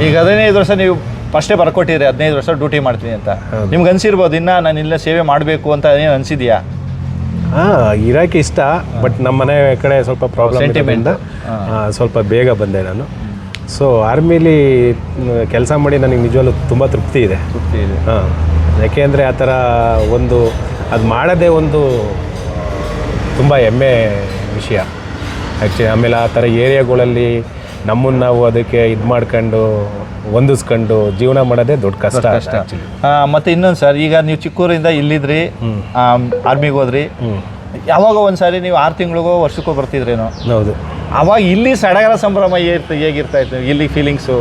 Speaker 3: ಈಗ ಹದಿನೈದು ವರ್ಷ ನೀವು ಫಸ್ಟೇ ಬರ್ಕೊಟ್ಟಿರಿ ಹದಿನೈದು ವರ್ಷ ಡ್ಯೂಟಿ ಮಾಡ್ತೀನಿ ಅಂತ. ನಿಮ್ಗೆ ಅನ್ಸಿರ್ಬೋದು ಇನ್ನ ನಾನು ಇಲ್ಲ ಸೇವೆ ಮಾಡಬೇಕು ಅಂತ ಏನು ಅನ್ಸಿದ್ಯಾ?
Speaker 1: ಹಾಂ ಇರೋಕ್ಕೆ ಇಷ್ಟ ಬಟ್ ನಮ್ಮ ಮನೆ ಕಡೆ ಸ್ವಲ್ಪ ಪ್ರಾಬ್ಲಮ್. ಸ್ವಲ್ಪ ಬೇಗ ಬಂದೆ ನಾನು. ಸೊ ಆರ್ಮಿಲಿ ಕೆಲಸ ಮಾಡಿ ನನಗೆ ನಿಜವಾಗ್ಲೂ ತುಂಬ ತೃಪ್ತಿ ಇದೆ. ಹಾಂ ಯಾಕೆಂದರೆ ಆ ಥರ ಒಂದು ಅದು ಮಾಡೋದೇ ಒಂದು ತುಂಬ ಹೆಮ್ಮೆ ವಿಷಯ. ಆ್ಯಕ್ಚುಲಿ ಆಮೇಲೆ ಆ ಥರ ಏರಿಯಾಗಳಲ್ಲಿ ನಮ್ಮನ್ನು ನಾವು ಅದಕ್ಕೆ ಇದು ಮಾಡ್ಕೊಂಡು ಹೊಂದಿಸ್ಕೊಂಡು ಜೀವನ ಮಾಡೋದೇ ದೊಡ್ಡ ಕಷ್ಟ
Speaker 3: ಕಷ್ಟ
Speaker 1: actually.
Speaker 3: ಮತ್ತೆ ಇನ್ನೊಂದು ಸರ್ ಈಗ ನೀವು ಚಿಕ್ಕೂರಿಂದ ಇಲ್ಲಿದ್ರಿ ಆರ್ಮಿಗೆ ಹೋದ್ರಿ. ಯಾವಾಗ ಒಂದ್ಸಾರಿ ನೀವು ಆರು ತಿಂಗಳಿಗೋ ವರ್ಷಕ್ಕೋ ಬರ್ತಿದ್ರೇನೋ?
Speaker 1: ಹೌದು.
Speaker 3: ಅವಾಗ ಇಲ್ಲಿ ಸಡಗರ ಸಂಭ್ರಮ ಏರ್ತ ಹೇಗಿರ್ತಾ ಇತ್ತು? ಇಲ್ಲಿ ಫೀಲಿಂಗ್ಸು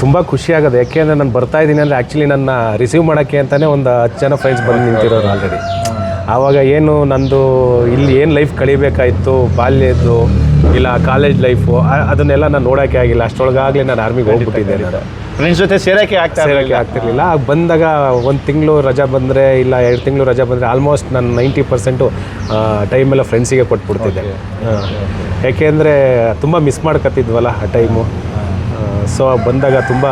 Speaker 1: ತುಂಬ ಖುಷಿ ಆಗೋದು. ಯಾಕೆಂದರೆ ನಾನು ಬರ್ತಾ ಇದ್ದೀನಿ ಅಂದರೆ ಆ್ಯಕ್ಚುಲಿ ನನ್ನ ರಿಸೀವ್ ಮಾಡೋಕ್ಕೆ ಅಂತಲೇ ಒಂದು ಹತ್ತು ಜನ ಫ್ರೆಂಡ್ಸ್ ಬಂದು ನಿಂತಿರೋರು ಆಲ್ರೆಡಿ ಆವಾಗ ಏನು ನಂದು ಇಲ್ಲಿ ಏನು ಲೈಫ್ ಕಳಿಬೇಕಾಯಿತು ಬಾಲ್ಯದ್ದು ಇಲ್ಲ ಕಾಲೇಜ್ ಲೈಫು ಅದನ್ನೆಲ್ಲ ನಾನು ನೋಡೋಕ್ಕೆ ಆಗಿಲ್ಲ. ಅಷ್ಟೊಳಗಾಗಲೇ ನಾನು ಆರ್ಮಿಗೆ ಹೋಗ್ಬಿಟ್ಟಿದ್ದೆ ನಾನು.
Speaker 3: ಫ್ರೆಂಡ್ಸ್ ಜೊತೆ ಸೇರಕ್ಕೆ ಆಗ್ತಾ
Speaker 1: ಸೇರೋಕ್ಕೆ ಆಗ್ತಿರ್ಲಿಲ್ಲ. ಆಗ ಬಂದಾಗ ಒಂದು ತಿಂಗಳು ರಜಾ ಬಂದರೆ ಇಲ್ಲ ಎರಡು ತಿಂಗಳು ರಜಾ ಬಂದರೆ ಆಲ್ಮೋಸ್ಟ್ ನಾನು ನೈಂಟಿ ಪರ್ಸೆಂಟು ಟೈಮೆಲ್ಲ ಫ್ರೆಂಡ್ಸಿಗೆ ಕೊಟ್ಬಿಡ್ತಿದ್ದೆ. ಯಾಕೆಂದರೆ ತುಂಬ ಮಿಸ್ ಮಾಡ್ಕೊತಿದ್ವಲ್ಲ ಆ ಟೈಮು ಸೊ ಬಂದಾಗ ತುಂಬ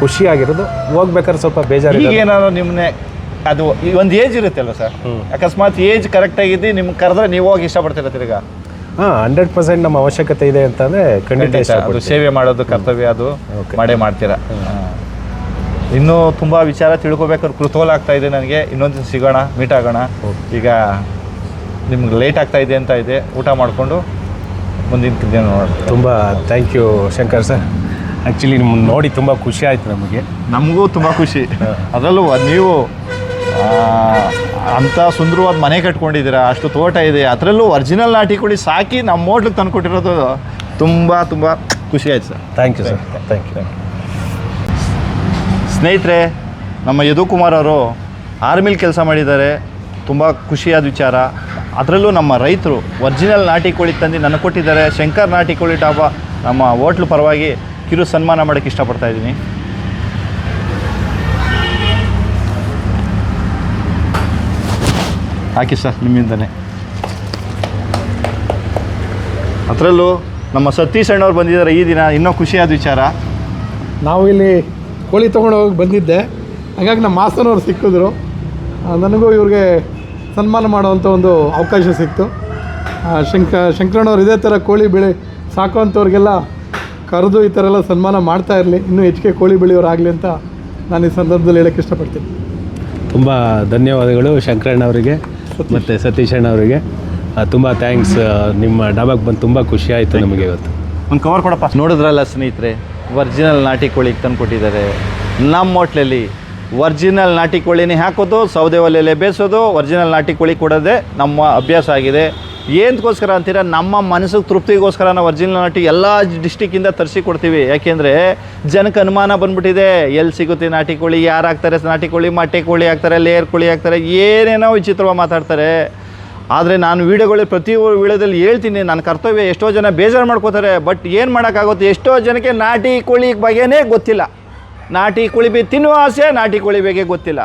Speaker 1: ಖುಷಿಯಾಗಿರೋದು ಹೋಗ್ಬೇಕಾದ್ರೆ ಸ್ವಲ್ಪ ಬೇಜಾರು
Speaker 3: ಈಗ ಏನಾದ್ರು ನಿಮ್ಮನ್ನೇ ಅದು ಒಂದು ಏಜ್ ಇರುತ್ತೆ ಅಲ್ವಾ ಸರ್ ಅಕಸ್ಮಾತ್ ಏಜ್ ಕರೆಕ್ಟಾಗಿದ್ದು ನಿಮ್ಗೆ ಕರೆದ್ರೆ ನೀವು ಹೋಗಿ ಇಷ್ಟಪಡ್ತಿರ ತಿರ್ಗಾ?
Speaker 1: ಹಾಂ ಹಂಡ್ರೆಡ್ ಪರ್ಸೆಂಟ್ ನಮ್ಮ ಅವಶ್ಯಕತೆ ಇದೆ ಅಂತಂದರೆ ಖಂಡಿತ
Speaker 3: ಅದು ಸೇವೆ ಮಾಡೋದು ಕರ್ತವ್ಯ ಅದು ಮಾಡೇ ಮಾಡ್ತೀರಾ? ಇನ್ನೂ ತುಂಬ ವಿಚಾರ ತಿಳ್ಕೊಬೇಕಾದ್ರೆ ಕುತೂಹಲ ಆಗ್ತಾ ಇದೆ ನನಗೆ. ಇನ್ನೊಂದು ಸಿಗೋಣ ಮೀಟ್ ಆಗೋಣ. ಈಗ ನಿಮ್ಗೆ ಲೇಟ್ ಆಗ್ತಾ ಇದೆ ಅಂತ ಇದೆ. ಊಟ ಮಾಡಿಕೊಂಡು ಮುಂದಿನ ದಿನ ನೋಡೋಣ.
Speaker 1: ತುಂಬ thank you Shankar sir actually ನಿಮ್ಮನ್ನು ನೋಡಿ ತುಂಬ ಖುಷಿ ಆಯಿತು ನಮಗೆ.
Speaker 3: ನಮಗೂ ತುಂಬ ಖುಷಿ. ಅದರಲ್ಲೂ ಅದ್ ನೀವು ಅಂಥ ಸುಂದರವಾದ ಮನೆ ಕಟ್ಕೊಂಡಿದ್ದೀರಾ? ಅಷ್ಟು ತೋಟ ಇದೆ ಅದರಲ್ಲೂ ಒರಿಜಿನಲ್ ನಾಟಿ ಕೋಳಿ ಸಾಕಿ ನಮ್ಮ ಹೋಟ್ಲಿಗೆ ತಂದುಕೊಟ್ಟಿರೋದು ತುಂಬ ತುಂಬ ಖುಷಿ ಆಯ್ತು sir.
Speaker 1: Thank you sir thank you
Speaker 3: ಸ್ನೇಹಿತರೆ ನಮ್ಮ ಯದುಕುಮಾರ್ ಅವರು ಆರ್ಮಿಲ್ ಕೆಲಸ ಮಾಡಿದ್ದಾರೆ. ತುಂಬ ಖುಷಿಯಾದ ವಿಚಾರ. ಅದರಲ್ಲೂ ನಮ್ಮ ರೈತರು ಒರಿಜಿನಲ್ ನಾಟಿ ಕೋಳಿ ತಂದು ನನಗೆ ಕೊಟ್ಟಿದ್ದಾರೆ. ಶಂಕರ್ ನಾಟಿ ಕೋಳಿ ಡಾಬಾ ನಮ್ಮ ಹೋಟ್ಲು ಪರವಾಗಿ ಕಿರು ಸನ್ಮಾನ ಮಾಡೋಕ್ಕೆ ಇಷ್ಟಪಡ್ತಾ ಹಾಕಿ ಸರ್ ನಿಮ್ಮಿಂದನೇ. ಅದರಲ್ಲೂ ನಮ್ಮ ಸತೀಶ್ ಅಣ್ಣವ್ರು ಬಂದಿದ್ದಾರೆ ಈ ದಿನ ಇನ್ನೂ ಖುಷಿಯಾದ ವಿಚಾರ.
Speaker 4: ನಾವು ಇಲ್ಲಿ ಕೋಳಿ ತೊಗೊಂಡು ಹೋಗಿ ಬಂದಿದ್ದೆ. ಹಾಗಾಗಿ ನಮ್ಮ ಮಾಸ್ತನವ್ರು ಸಿಕ್ಕಿದ್ರು. ನನಗೂ ಇವ್ರಿಗೆ ಸನ್ಮಾನ ಮಾಡುವಂಥ ಒಂದು ಅವಕಾಶ ಸಿಕ್ತು. ಆ, ಶಂಕ ಶಂಕರಣ್ಣವ್ರು ಇದೇ ಥರ ಕೋಳಿ ಬೆಳೆ ಸಾಕುವಂಥವ್ರಿಗೆಲ್ಲ ಕರೆದು ಈ ಥರ ಎಲ್ಲ ಸನ್ಮಾನ ಮಾಡ್ತಾ ಇರಲಿ. ಇನ್ನೂ ಹೆಚ್ಚಿಗೆ ಕೋಳಿ ಬೆಳೆಯೋರಾಗಲಿ ಅಂತ ನಾನು ಈ ಸಂದರ್ಭದಲ್ಲಿ ಹೇಳೋಕ್ಕೆ ಇಷ್ಟಪಡ್ತೀನಿ.
Speaker 2: ತುಂಬ ಧನ್ಯವಾದಗಳು ಶಂಕರಣ್ಣ ಅವರಿಗೆ ಮತ್ತು ಸತೀಶ್ ಅಣ್ಣ ಅವರಿಗೆ. ತುಂಬ ಥ್ಯಾಂಕ್ಸ್ ನಿಮ್ಮ ಡಾಬಾಗೆ ಬಂದು ತುಂಬ ಖುಷಿ ಆಯಿತು ನಮಗೆ ಇವತ್ತು.
Speaker 3: ಒಂದು ಕವರ್ ಕೊಡಪ್ಪ. ನೋಡಿದ್ರಲ್ಲ ಸ್ನೇಹಿತರೆ ಒರ್ಜಿನಲ್ ನಾಟಿ ಕೋಳಿಗೆ ತಂದು ಕೊಟ್ಟಿದ್ದಾರೆ. ನಮ್ಮ ಹೋಟ್ಲಲ್ಲಿ ಒರ್ಜಿನಲ್ ನಾಟಿ ಕೋಳಿನೇ ಹಾಕೋದು ಸೌದೆ ಒಲೆಯಲ್ಲೇ ಬೇಯಿಸೋದು ಒರ್ಜಿನಲ್ ನಾಟಿ ಕೋಳಿ ಕೊಡೋದೇ ನಮ್ಮ ಅಭ್ಯಾಸ ಆಗಿದೆ. ಏನಕ್ಕೋಸ್ಕರ ಅಂತೀರಾ? ನಮ್ಮ ಮನಸ್ಸಿಗೆ ತೃಪ್ತಿಗೋಸ್ಕರ ನಾವು ಒರಿಜಿನಲ್ ನಾಟಿ ಎಲ್ಲ ಡಿಸ್ಟಿಕ್ಕಿಂದ ತರಿಸಿ ಕೊಡ್ತೀವಿ. ಯಾಕೆಂದರೆ ಜನಕ್ಕೆ ಅನುಮಾನ ಬಂದ್ಬಿಟ್ಟಿದೆ. ಎಲ್ಲಿ ಸಿಗುತ್ತೆ ನಾಟಿ ಕೋಳಿ, ಯಾರು ಹಾಕ್ತಾರೆ ನಾಟಿ ಕೋಳಿ ಮಾಟಿ ಕೋಳಿ ಹಾಕ್ತಾರೆ ಲೇಯರ್ ಕೋಳಿ ಹಾಕ್ತಾರೆ, ಏನೇನೋ ವಿಚಿತ್ರವಾಗಿ ಮಾತಾಡ್ತಾರೆ. ಆದರೆ ನಾನು ವೀಡಿಯೋಗಳು ಪ್ರತಿ ವೀಡಿಯೋದಲ್ಲಿ ಹೇಳ್ತೀನಿ. ನನ್ನ ಕರ್ತವ್ಯ ಎಷ್ಟೋ ಜನ ಬೇಜಾರು ಮಾಡ್ಕೋತಾರೆ. ಬಟ್ ಏನು ಮಾಡೋಕ್ಕಾಗುತ್ತೆ? ಎಷ್ಟೋ ಜನಕ್ಕೆ ನಾಟಿ ಕೋಳಿ ಬಗ್ಗೆನೇ ಗೊತ್ತಿಲ್ಲ. ನಾಟಿ ಕೋಳಿ ಬಿ ತಿನ್ನುವ ಆಸೆ ನಾಟಿ ಕೋಳಿ ಬಗ್ಗೆ ಗೊತ್ತಿಲ್ಲ.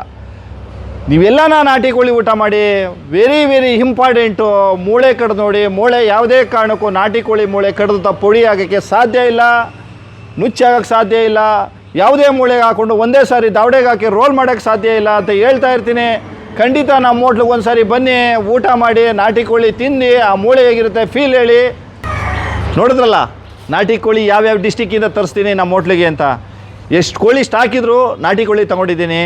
Speaker 3: ನೀವೆಲ್ಲ ನಾಟಿ ಕೋಳಿ ಊಟ ಮಾಡಿ. ವೆರಿ ವೆರಿ ಇಂಪಾರ್ಟೆಂಟು ಮೂಳೆ ಕಡ್ದು ನೋಡಿ, ಮೂಳೆ ಯಾವುದೇ ಕಾರಣಕ್ಕೂ ನಾಟಿ ಕೋಳಿ ಮೂಳೆ ಕಡ್ದು ಪುಡಿ ಆಗೋಕ್ಕೆ ಸಾಧ್ಯ ಇಲ್ಲ. ನುಚ್ಚಾಗಕ್ಕೆ ಸಾಧ್ಯ ಇಲ್ಲ. ಯಾವುದೇ ಮೂಳೆಗೆ ಹಾಕ್ಕೊಂಡು ಒಂದೇ ಸಾರಿ ದಾವಡೆಗೆ ಹಾಕಿ ರೋಲ್ ಮಾಡೋಕ್ಕೆ ಸಾಧ್ಯ ಇಲ್ಲ ಅಂತ ಹೇಳ್ತಾ ಇರ್ತೀನಿ. ಖಂಡಿತ ನಮ್ಮ ಹೋಟ್ಲಿಗೆ ಒಂದು ಸಾರಿ ಬನ್ನಿ, ಊಟ ಮಾಡಿ ನಾಟಿ ಕೋಳಿ ತಿಂದು ಆ ಮೂಳೆ ಹೇಗಿರುತ್ತೆ ಫೀಲ್ ಹೇಳಿ. ನೋಡಿದ್ರಲ್ಲ ನಾಟಿ ಕೋಳಿ ಯಾವ್ಯಾವ ಡಿಸ್ಟಿಕ್ಕಿಂದ ತರಿಸ್ತೀನಿ ನಮ್ಮ ಹೋಟ್ಲಿಗೆ ಅಂತ. ಎಷ್ಟು ಕೋಳಿ ಸ್ಟಾಕಿದ್ರು ನಾಟಿ ಕೋಳಿ ತೊಗೊಂಡಿದ್ದೀನಿ.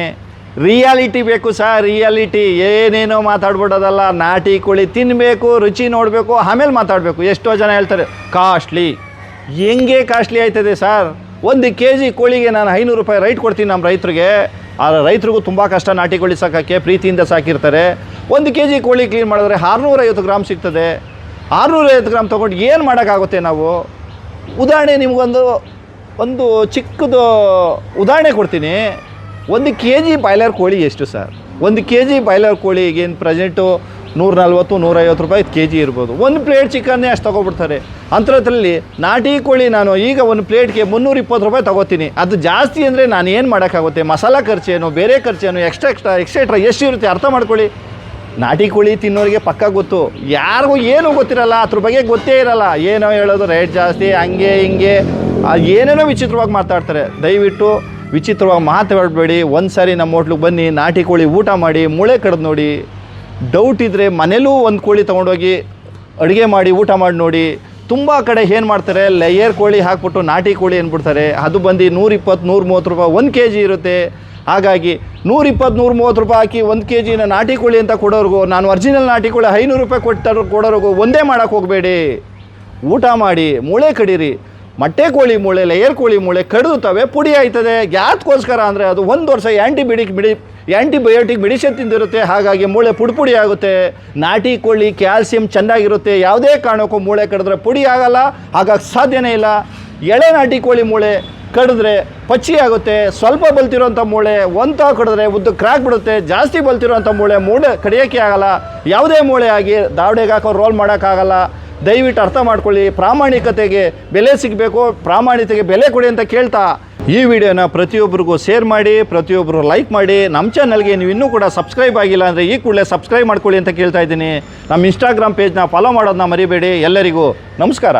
Speaker 3: ರಿಯಾಲಿಟಿ ಬೇಕು ಸರ್ ರಿಯಾಲಿಟಿ ಏನೇನೋ ಮಾತಾಡ್ಬಿಡೋದಲ್ಲ. ನಾಟಿ ಕೋಳಿ ತಿನ್ನಬೇಕು ರುಚಿ ನೋಡಬೇಕು, ಆಮೇಲೆ ಮಾತಾಡಬೇಕು. ಎಷ್ಟೋ ಜನ ಹೇಳ್ತಾರೆ, ಕಾಸ್ಟ್ಲಿ. ಹೆಂಗೆ ಕಾಸ್ಟ್ಲಿ ಆಯ್ತದೆ ಸರ್? ಒಂದು ಕೆ ಜಿ ಕೋಳಿಗೆ ನಾನು ಐನೂರು ರೂಪಾಯಿ ರೈಟ್ ಕೊಡ್ತೀನಿ ನಮ್ಮ ರೈತರಿಗೆ. ಆ ರೈತರಿಗೂ ತುಂಬ ಕಷ್ಟ ನಾಟಿ ಕೋಳಿ ಸಾಕೋಕ್ಕೆ, ಪ್ರೀತಿಯಿಂದ ಸಾಕಿರ್ತಾರೆ. ಒಂದು ಕೆ ಜಿ ಕೋಳಿ ಕ್ಲೀನ್ ಮಾಡಿದ್ರೆ ಆರುನೂರೈವತ್ತು ಗ್ರಾಮ್ ಸಿಗ್ತದೆ. ಆರುನೂರೈವತ್ತು ಗ್ರಾಮ್ ತೊಗೊಂಡು ಏನು ಮಾಡೋಕ್ಕಾಗುತ್ತೆ ನಾವು? ಉದಾಹರಣೆ ನಿಮಗೊಂದು, ಒಂದು ಚಿಕ್ಕದು ಉದಾಹರಣೆ ಕೊಡ್ತೀನಿ. ಒಂದು ಕೆ ಜಿ ಬಾಯ್ಲರ್ ಕೋಳಿ ಎಷ್ಟು ಸರ್? ಒಂದು ಕೆ ಜಿ ಬಾಯ್ಲರ್ ಕೋಳಿ ಈಗೇನು ಪ್ರೆಸೆಂಟು ನೂರ ನಲ್ವತ್ತು ನೂರೈವತ್ತು ರೂಪಾಯಿ ಕೆ ಜಿ ಇರ್ಬೋದು. ಒಂದು ಪ್ಲೇಟ್ ಚಿಕನ್ನೇ ಅಷ್ಟು ತೊಗೊಬಿಡ್ತಾರೆ. ಅಂಥದ್ರಲ್ಲಿ ನಾಟಿ ಕೋಳಿ ನಾನು ಈಗ ಒಂದು ಪ್ಲೇಟ್ಗೆ ಮುನ್ನೂರ ಇಪ್ಪತ್ತು ರೂಪಾಯಿ ತೊಗೋತೀನಿ. ಅದು ಜಾಸ್ತಿ ಅಂದರೆ ನಾನು ಏನು ಮಾಡೋಕ್ಕಾಗುತ್ತೆ? ಮಸಾಲ ಖರ್ಚೇನು, ಬೇರೆ ಖರ್ಚೇನು ಎಕ್ಸ್ಟ್ರಾ ಎಕ್ಸ್ಟ್ರಾ ಎಕ್ಸ್ಟ್ರಾ ಎಷ್ಟು ಇರುತ್ತೆ? ಅರ್ಥ ಮಾಡ್ಕೊಳ್ಳಿ. ನಾಟಿ ಕೋಳಿ ತಿನ್ನೋರಿಗೆ ಪಕ್ಕ ಗೊತ್ತು. ಯಾರಿಗೂ ಏನೂ ಗೊತ್ತಿರಲ್ಲ, ಅದ್ರ ಬಗ್ಗೆ ಗೊತ್ತೇ ಇರಲ್ಲ. ಏನೋ ಹೇಳೋದು ರೇಟ್ ಜಾಸ್ತಿ, ಹಂಗೆ, ಹಿಂಗೆ ಏನೇನೋ ವಿಚಿತ್ರವಾಗಿ ಮಾತಾಡ್ತಾರೆ. ದಯವಿಟ್ಟು ವಿಚಿತ್ರವಾಗಿ ಮಾತಾಡಬೇಡಿ. ಒಂದು ಸಾರಿ ನಮ್ಮ ಹೋಟ್ಲಿಗೆ ಬನ್ನಿ, ನಾಟಿ ಕೋಳಿ ಊಟ ಮಾಡಿ, ಮೂಳೆ ಕಡ್ದು ನೋಡಿ. ಡೌಟ್ ಇದ್ದರೆ ಮನೇಲೂ ಒಂದು ಕೋಳಿ ತೊಗೊಂಡೋಗಿ ಅಡುಗೆ ಮಾಡಿ, ಊಟ ಮಾಡಿ ನೋಡಿ. ತುಂಬ ಕಡೆ ಏನು ಮಾಡ್ತಾರೆ ಲೇಯರ್ ಕೋಳಿ ಹಾಕ್ಬಿಟ್ಟು ನಾಟಿ ಕೋಳಿ ಅಂದ್ಬಿಡ್ತಾರೆ ಅದು ಬಂದು ನೂರಿಪ್ಪತ್ತು ನೂರು ಮೂವತ್ತು ರೂಪಾಯಿ, ಒಂದು ಕೆ ಜಿ ಇರುತ್ತೆ. ಹಾಗಾಗಿ ನೂರಿಪ್ಪತ್ತು ನೂರು ಮೂವತ್ತು ರೂಪಾಯಿ ಹಾಕಿ ಒಂದು ಕೆ ಜಿನ ನಾಟಿ ಕೋಳಿ ಅಂತ ಕೊಡೋರ್ಗು, ನಾನು ಒರಿಜಿನಲ್ ನಾಟಿ ಕೋಳಿ ಐನೂರು ರೂಪಾಯಿ ಕೊಟ್ಟರು ಕೊಡೋರ್ಗು, ಒಂದೇ ಮಾಡೋಕ್ಕೆ ಹೋಗಬೇಡಿ. ಊಟ ಮಾಡಿ, ಮೂಳೆ ಕಡೀರಿ. ಮೊಟ್ಟೆ ಕೋಳಿ ಮೂಳೆ ಲೇಯರ್ ಕೋಳಿ ಮೂಳೆ ಕಡಿದುತ್ತವೆ, ಪುಡಿ ಆಯ್ತದೆ. ಯಾತಕ್ಕೋಸ್ಕರ ಅಂದರೆ ಅದು ಒಂದು ವರ್ಷ ಆ್ಯಂಟಿಬಯೋಟಿಕ್ ಮಿಡಿ ಆ್ಯಂಟಿಬಯೋಟಿಕ್ ಮೆಡಿಸಿನ್ ತಿಂದಿರುತ್ತೆ. ಹಾಗಾಗಿ ಮೂಳೆ ಪುಡಿಪುಡಿ ಪುಡಿ ಆಗುತ್ತೆ. ನಾಟಿ ಕೋಳಿ, ಕ್ಯಾಲ್ಸಿಯಂ ಚೆನ್ನಾಗಿರುತ್ತೆ. ಯಾವುದೇ ಕಾರಣಕ್ಕೂ ಮೂಳೆ ಕಡಿದ್ರೆ ಪುಡಿ ಆಗಲ್ಲ. ಹಾಗಾಗಿ ಸಾಧ್ಯನೇ ಇಲ್ಲ. ಎಳೆ ನಾಟಿ ಕೋಳಿ ಮೂಳೆ ಕಡಿದ್ರೆ ಪಚ್ಚಿ ಆಗುತ್ತೆ. ಸ್ವಲ್ಪ ಬಲ್ತಿರೋಂಥ ಮೂಳೆ ಒಂತ ಕಡಿದ್ರೆ ಉದ್ದು ಕ್ರ್ಯಾಕ್ ಬಿಡುತ್ತೆ. ಜಾಸ್ತಿ ಬಲ್ತಿರೋಂಥ ಮೂಳೆ ಮೂಳೆ ಕಡಿಯೋಕ್ಕೆ ಆಗಲ್ಲ. ಯಾವುದೇ ಮೂಳೆ ಆಗಿ ದಾವಡೆಗೆ ಹಾಕೋ ರೋಲ್ ಮಾಡೋಕ್ಕಾಗಲ್ಲ. ದಯವಿಟ್ಟು ಅರ್ಥ ಮಾಡ್ಕೊಳ್ಳಿ. ಪ್ರಾಮಾಣಿಕತೆಗೆ ಬೆಲೆ ಸಿಗಬೇಕು, ಪ್ರಾಮಾಣಿಕತೆಗೆ ಬೆಲೆ ಕೊಡಿ ಅಂತ ಕೇಳ್ತಾ ಈ ವಿಡಿಯೋನ ಪ್ರತಿಯೊಬ್ಬರಿಗೂ ಶೇರ್ ಮಾಡಿ, ಪ್ರತಿಯೊಬ್ಬರು ಲೈಕ್ ಮಾಡಿ. ನಮ್ಮ ಚಾನಲ್ಗೆ ನೀವು ಇನ್ನೂ ಕೂಡ ಸಬ್ಸ್ಕ್ರೈಬ್ ಆಗಿಲ್ಲ ಅಂದರೆ ಈ ಕೂಡಲೇ ಸಬ್ಸ್ಕ್ರೈಬ್ ಮಾಡ್ಕೊಳ್ಳಿ ಅಂತ ಕೇಳ್ತಾ ಇದ್ದೀನಿ. ನಮ್ಮ ಇನ್ಸ್ಟಾಗ್ರಾಮ್ ಪೇಜ್ನ ಫಾಲೋ ಮಾಡೋದನ್ನ ಮರಿಬೇಡಿ ಎಲ್ಲರಿಗೂ. ನಮಸ್ಕಾರ.